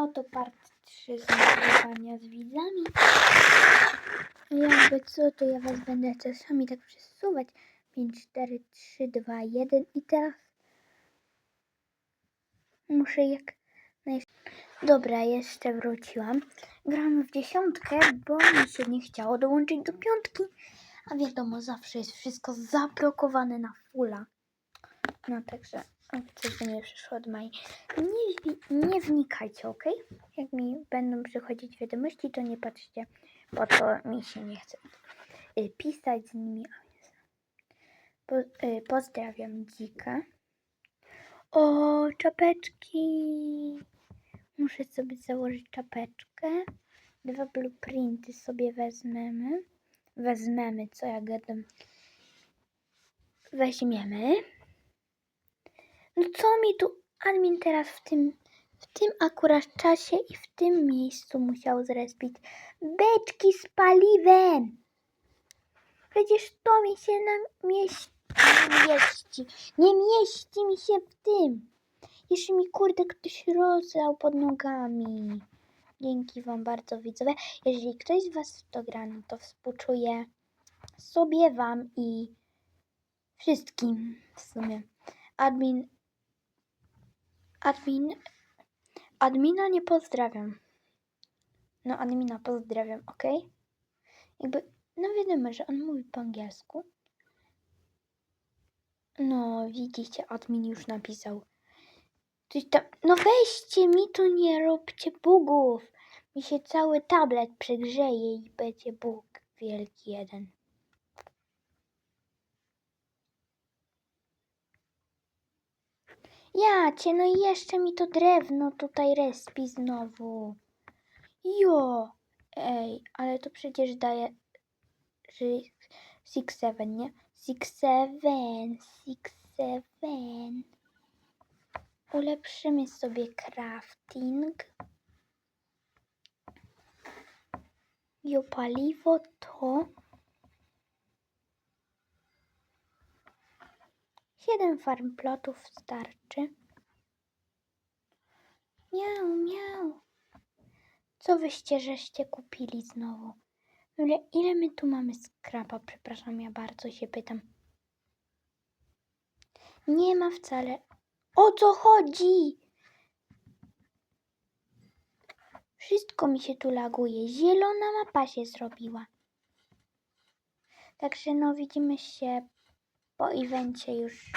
Oto part 3 z nagrywania z widzami. Jakby co, to ja was będę czasami tak przesuwać. 5, 4, 3, 2, 1 i teraz muszę jak naj... Dobra, jeszcze wróciłam. Gram w dziesiątkę, bo mi się nie chciało dołączyć do piątki. A wiadomo, zawsze jest wszystko zablokowane na fulla. No także coś do mnie przyszło od Mai. Nie, nie wnikajcie, ok? Jak mi będą przychodzić wiadomości, to nie patrzcie, bo to mi się nie chce y, pisać z nimi. Y, pozdrawiam dzika. O, czapeczki! Muszę sobie założyć czapeczkę. Dwa blueprinty sobie wezmemy. Wezmemy, co ja gadam. Weźmiemy. No co mi tu admin teraz w tym, w tym akurat czasie i w tym miejscu musiał zrespić? Beczki z paliwem! Przecież to mi się na mieści. Nie mieści. Nie mieści mi się w tym. Jeszcze mi kurde ktoś rozlał pod nogami. Dzięki wam bardzo widzowie. Jeżeli ktoś z was to gra, no to współczuję sobie wam i wszystkim w sumie. Admin Admin. Admina nie pozdrawiam. No, admina pozdrawiam, ok? Jakby, no wiadomo, że on mówi po angielsku. No, widzicie, admin już napisał. Coś tam, no weźcie mi tu, nie róbcie bugów. Mi się cały tablet przegrzeje i będzie bóg wielki jeden. Jacie, no i jeszcze mi to drewno tutaj respi znowu. Jo, ej, ale to przecież daje, że 6-7, nie? 6-7, 6-7. Ulepszymy sobie crafting. Jo, paliwo to... 7 farm plotów starczy. Miau, miau. Co wyście żeście kupili znowu? Ile, ile my tu mamy skrapa? Przepraszam, ja bardzo się pytam. Nie ma wcale. O co chodzi? Wszystko mi się tu laguje. Zielona mapa się zrobiła. Także no widzimy się po evencie już.